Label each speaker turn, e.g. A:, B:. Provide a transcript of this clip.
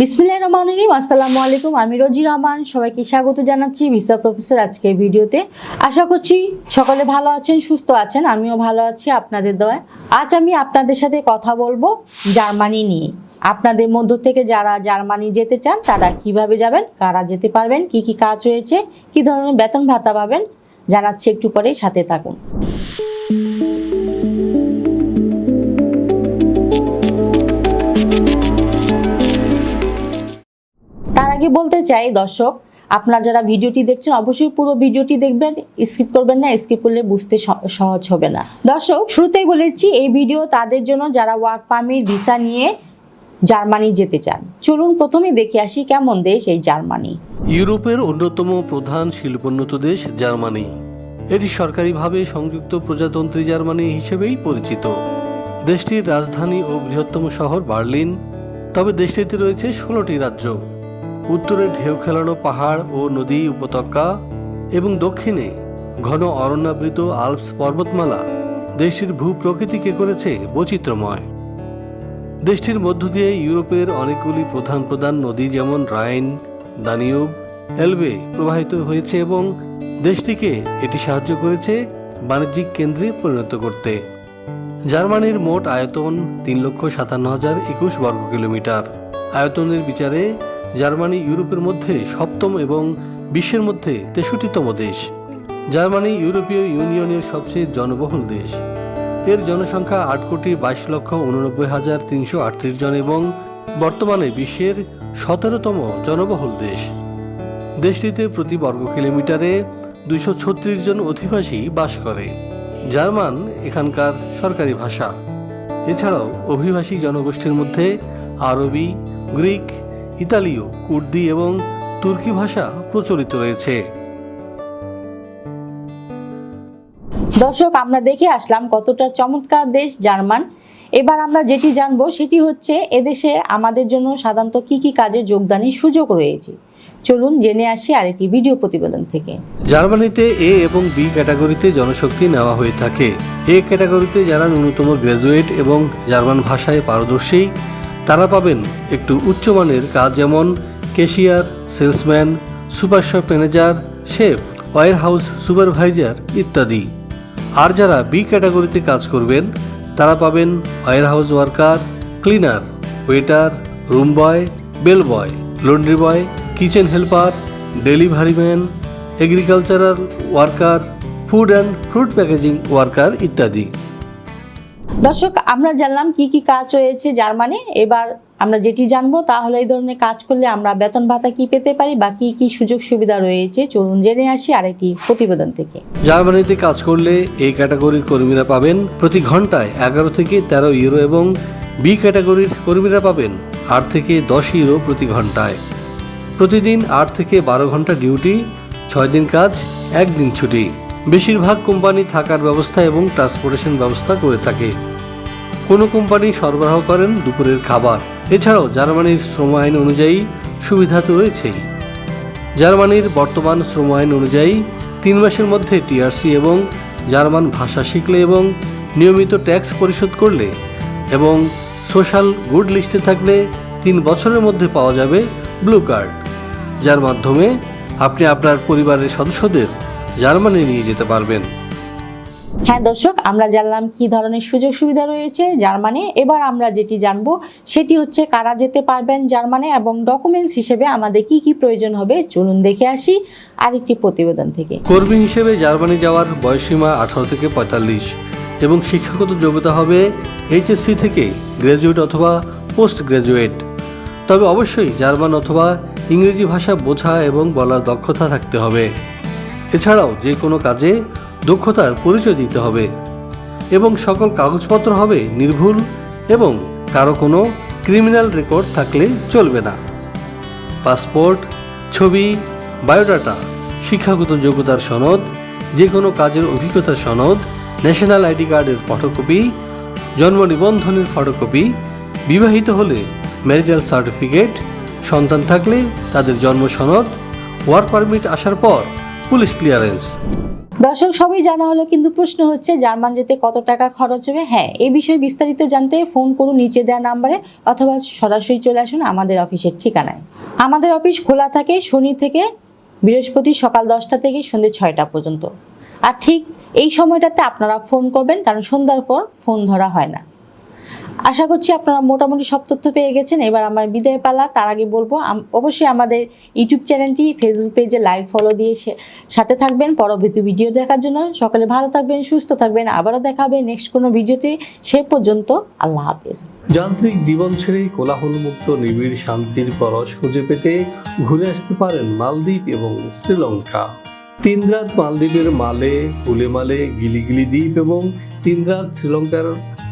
A: বিসমিল্লাহির রহমানির রহিম, আসসালামু আলাইকুম, আমি রোজি রহমান, সবাইকে স্বাগত জানাচ্ছি ভিসা প্রফেসর আজকের ভিডিওতে। আশা করছি সকলে ভালো আছেন, সুস্থ আছেন, আমিও ভালো আছি আপনাদের দয়া আজ আমি আপনাদের সাথে কথা বলব জার্মানি নিয়ে। আপনাদের মধ্য থেকে যারা জার্মানি যেতে চান, তারা কীভাবে যাবেন, কারা যেতে পারবেন, কি কি কাজ রয়েছে, কি ধরনের বেতন ভাতা পাবেন, জানাচ্ছি একটু পরেই সাথে থাকুন। আগে বলতে চাই, দর্শক, আপনারা যারা ভিডিওটি দেখছেন, অবশ্যই পুরো ভিডিওটি দেখবেন, স্কিপ করবেন না, স্কিপ করলে বুঝতে সহজ হবে না। দর্শক, শুরুতেই বলেছি, এই ভিডিও তাদের জন্য যারা ওয়ার্ক পারমিট, ভিসা নিয়ে জার্মানি যেতে চান। চলুন প্রথমে দেখে আসি কেমন দেশ এই জার্মানি।
B: ইউরোপের অন্যতম প্রধান শিল্পোন্নত দেশ জার্মানি। এটি সরকারিভাবে সংযুক্ত প্রজাতন্ত্রী জার্মানি হিসেবেই পরিচিত। দেশটির রাজধানী ও বৃহত্তম শহর বার্লিন, তবে দেশটিতে রয়েছে ষোলোটি রাজ্য। উত্তরে ঢেউ খেলানো পাহাড় ও নদী উপত্যকা এবং দক্ষিণে ঘন অরণ্যাবৃত আল্পস পর্বতমালা, দেশটির ভূপ্রকৃতিকে করেছে বৈচিত্র্যময়। দেশটির মধ্য দিয়ে ইউরোপের অনেকগুলি প্রধান প্রধান নদী যেমন রাইন, দানিউব, এলবে প্রবাহিত হয়েছে এবং দেশটিকে এটি সাহায্য করেছে বাণিজ্যিক কেন্দ্রে পরিণত করতে। জার্মানির মোট আয়তন তিন লক্ষ সাতান্ন হাজার একুশ বর্গ কিলোমিটার। আয়তনের বিচারে জার্মানি ইউরোপের মধ্যে সপ্তম এবং বিশ্বের মধ্যে তেষট্টিতম দেশ। জার্মানি ইউরোপীয় ইউনিয়নের সবচেয়ে জনবহুল দেশ। এর জনসংখ্যা আট কোটি বাইশ লক্ষ উননব্বই হাজার তিনশো আটত্রিশ জন এবং বর্তমানে বিশ্বের সতেরোতম জনবহুল দেশ। দেশটিতে প্রতি বর্গ কিলোমিটারে দুইশো ছত্রিশ জন অধিবাসী বাস করে। জার্মান এখানকার সরকারি ভাষা। এছাড়াও অভিবাসী জনগোষ্ঠীর মধ্যে আরবি, গ্রিক ইতালীয় কুর্দি এবং তুর্কি ভাষা প্রচলিত রয়েছে।
A: দর্শক আমরা দেখে আসলাম কতটা চমৎকার দেশ জার্মান। এবার আমরা যেটি জানব সেটি হচ্ছে এদেশে আমাদের জন্য সাধারণত কি কি কাজে যোগদানের সুযোগ রয়েছে। চলুন জেনে আসি আরেকটি ভিডিও প্রতিবেদন থেকে।
B: জার্মানিতে এ এবং বি ক্যাটাগরিতে জনশক্তি নেওয়া হয়ে থাকে। এ ক্যাটাগরিতে যারা ন্যূনতম গ্র্যাজুয়েট এবং জার্মান ভাষায় পারদর্শী তারা পাবেন একটু উচ্চমানের কাজ যেমন cashier, salesman, super shop manager, chef warehouse supervisor ইত্যাদি। আর যারা বি ক্যাটাগরিতে কাজ করবেন, তারা পাবেন warehouse worker, cleaner, waiter, room boy, bell boy, laundry boy, kitchen helper delivery man agricultural worker, food and fruit packaging worker ইত্যাদি।
A: দর্শক, আমরা জানলাম কি কি কাজ রয়েছে জার্মানি এবার আমরা যেটি জানব তাহলে এই ধরনের কাজ করলে আমরা বেতন ভাতা কি পেতে পারি বা কি কি সুযোগ সুবিধা রয়েছে। চলুন জেনে আসি আরেকটি প্রতিবেদন থেকে।
B: জার্মানিতে কাজ করলে এই ক্যাটাগরির কর্মীরা পাবেন প্রতি ঘন্টায় এগারো থেকে তেরো ইউরো এবং বি ক্যাটাগরির কর্মীরা পাবেন আট থেকে দশ ইউরো প্রতি ঘন্টায়। প্রতিদিন আট থেকে বারো ঘণ্টা ডিউটি, ছয় দিন কাজ, একদিন ছুটি। বেশিরভাগ কোম্পানি থাকার ব্যবস্থা এবং ট্রান্সপোর্টেশন ব্যবস্থা করে থাকে। কোনো কোম্পানি সরবরাহ করেন দুপুরের খাবার। এছাড়াও জার্মানির শ্রম আইন অনুযায়ী সুবিধা তো রয়েছেই। জার্মানির বর্তমান শ্রম আইন অনুযায়ী তিন মাসের মধ্যে টিআরসি এবং জার্মান ভাষা শিখলে এবং নিয়মিত ট্যাক্স পরিশোধ করলে এবং সোশ্যাল গুড লিস্টে থাকলে তিন বছরের মধ্যে পাওয়া যাবে ব্লু কার্ড। যার মাধ্যমে আপনি আপনার পরিবারের সদস্যদের জার্মানি নিয়ে যেতে পারবেন।
A: হ্যাঁ দর্শক আমরা জানলাম কি ধরনের সুযোগ সুবিধা রয়েছে জার্মানি। এবার আমরা যেটি জানব সেটি হচ্ছে কারা যেতে পারবেন জার্মানি এবং ডকুমেন্টস হিসেবে আমাদের কি কি প্রয়োজন হবে চলুন দেখে আসি আরেকটি প্রতিবেদন থেকে।
B: কর্মী হিসেবে জার্মানি যাওয়ার বয়সসীমা আঠারো থেকে পঁয়তাল্লিশ এবং শিক্ষাগত যোগ্যতা হবে এইচএসসি থেকে গ্র্যাজুয়েট অথবা পোস্ট গ্র্যাজুয়েট তবে অবশ্যই জার্মান অথবা ইংরেজি ভাষা বোঝা এবং বলার দক্ষতা থাকতে হবে। এছাড়াও যে কোনো কাজে দক্ষতার পরিচয় দিতে হবে এবং সকল কাগজপত্র হবে নির্ভুল এবং কারও কোনো ক্রিমিনাল রেকর্ড থাকলে চলবে না। পাসপোর্ট, ছবি, বায়োডাটা, শিক্ষাগত যোগ্যতার সনদ, যে কোনো কাজের অভিজ্ঞতার সনদ, ন্যাশনাল আইডি কার্ডের ফটোকপি, জন্ম নিবন্ধনের ফটোকপি, বিবাহিত হলে ম্যারিটাল সার্টিফিকেট, সন্তান থাকলে তাদের জন্ম সনদ, ওয়ার্ক পারমিট আসার পর পুলিশ ক্লিয়ারেন্স
A: দর্শক, সবই জানা হলো, কিন্তু প্রশ্ন হচ্ছে, জার্মান যেতে কত টাকা খরচ হবে? হ্যাঁ এই বিষয়ে বিস্তারিত জানতে ফোন করুন নিচে দেওয়া নাম্বারে, অথবা সরাসরি চলে আসুন আমাদের অফিসের ঠিকানায়। আমাদের অফিস খোলা থাকে শনি থেকে বৃহস্পতি সকাল দশটা থেকে সন্ধ্যে ছয়টা পর্যন্ত। আর ঠিক এই সময়টাতে আপনারা ফোন করবেন, কারণ সন্ধ্যার পর ফোন ধরা হয় না। আশা করছি আপনারা মোটামুটি সব তথ্য পেয়ে গেছেন। এবার আমার বিদায় পালা। তার আগে বলব অবশ্যই আমাদের ইউটিউব চ্যানেলটি ফেসবুক পেজে লাইক ফলো দিয়ে সাথে থাকবেন। পরবর্তী ভিডিও দেখার জন্য সকলে ভালো থাকবেন, সুস্থ থাকবেন। আবারও দেখাবে নেক্সট কোনো ভিডিওতে সে পর্যন্ত আল্লাহ হাফেজ।
B: যান্ত্রিক জীবন ছেড়ে কোলাহলমুক্ত, নিবিড় শান্তির পরশ খুঁজে পেতে ঘুরে আসতে পারেন মালদ্বীপ এবং শ্রীলঙ্কা। তিন রাত মালদ্বীপের মালে উলেমালে গিলিগিলি দ্বীপ এবং তিন রাত শ্রীলঙ্কার